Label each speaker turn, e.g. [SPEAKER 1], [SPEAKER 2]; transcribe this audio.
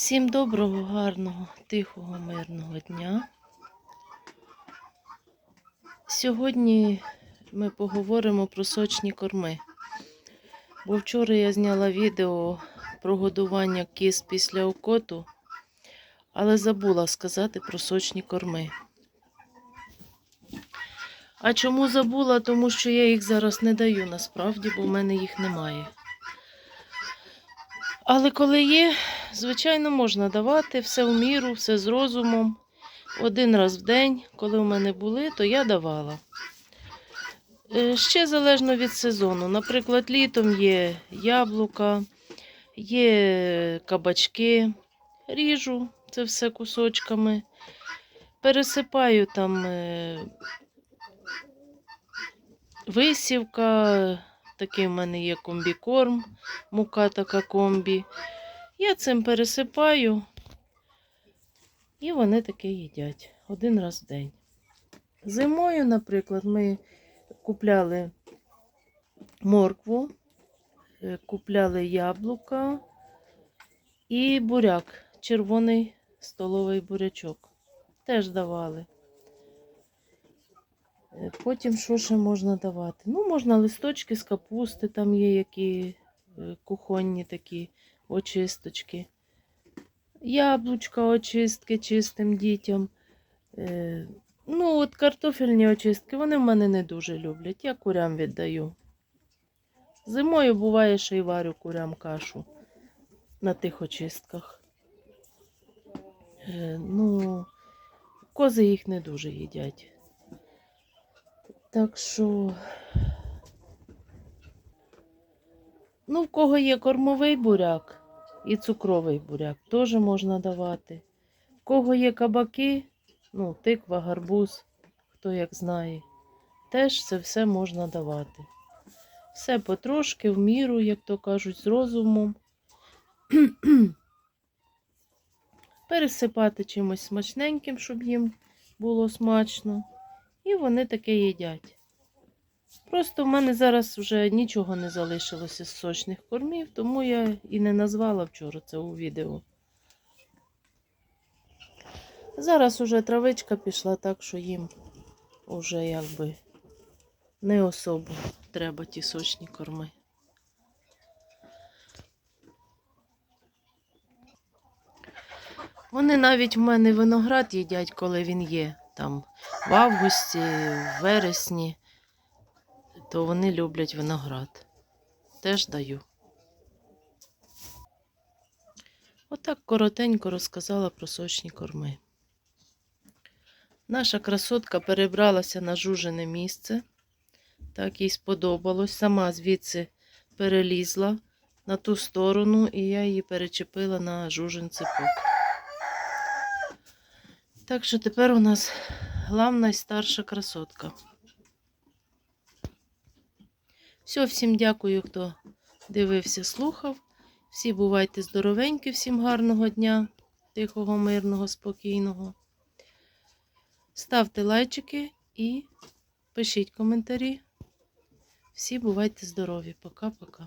[SPEAKER 1] Всім доброго, гарного, тихого, мирного дня. Сьогодні ми поговоримо про сочні корми. Бо вчора я зняла відео про годування кіз після окоту, але забула сказати про сочні корми. А чому забула? Тому що я їх зараз не даю насправді, бо в мене їх немає. Але коли є, звичайно, можна давати все в міру, все з розумом. Один раз в день, коли в мене були, то я давала. Е, Ще залежно від сезону. Наприклад, літом є яблука, є кабачки, ріжу це все кусочками. Пересипаю там е, висівка, такий в мене є комбікорм, мука така комбі. Я цим пересипаю, і вони таке їдять один раз в день. Зимою, наприклад, ми купляли моркву, е, купляли яблука і буряк, червоний столовий бурячок. Теж давали. Е, Потім що ще можна давати? Ну, можна листочки з капусти, там є які е, кухонні такі очисточки. Яблучка очистки чистим дітям. Е, Ну, от картофельні очистки, вони в мене не дуже люблять. Я курям віддаю. Зимою буває, що й варю курям кашу на тих очистках. Е, Ну, кози їх не дуже їдять. Так що, ну, в кого є кормовий буряк і цукровий буряк, теж можна давати. В кого є кабаки, ну, тиква, гарбуз, хто як знає, теж це все можна давати. Все потрошки, в міру, як то кажуть, з розумом. Пересипати чимось смачненьким, щоб їм було смачно. І вони таке їдять. Просто в мене зараз вже нічого не залишилося з сочних кормів, тому я і не назвала вчора це у відео. Зараз уже травичка пішла, так що їм уже якби не особо треба ті сочні корми. Вони навіть в мене виноград їдять, коли він є. Там в августі, в вересні, то вони люблять виноград. Теж даю. Отак коротенько розказала про сочні корми. Наша красотка перебралася на жужене місце. Так їй сподобалось. Сама звідси перелізла на ту сторону, і я її перечепила на жужен цепок. Так що тепер у нас главна і старша красотка. Все, всім дякую, хто дивився, слухав. Всі бувайте здоровенькі, всім гарного дня, тихого, мирного, спокійного. Ставте лайчики і пишіть коментарі. Всі бувайте здорові. Пока-пока.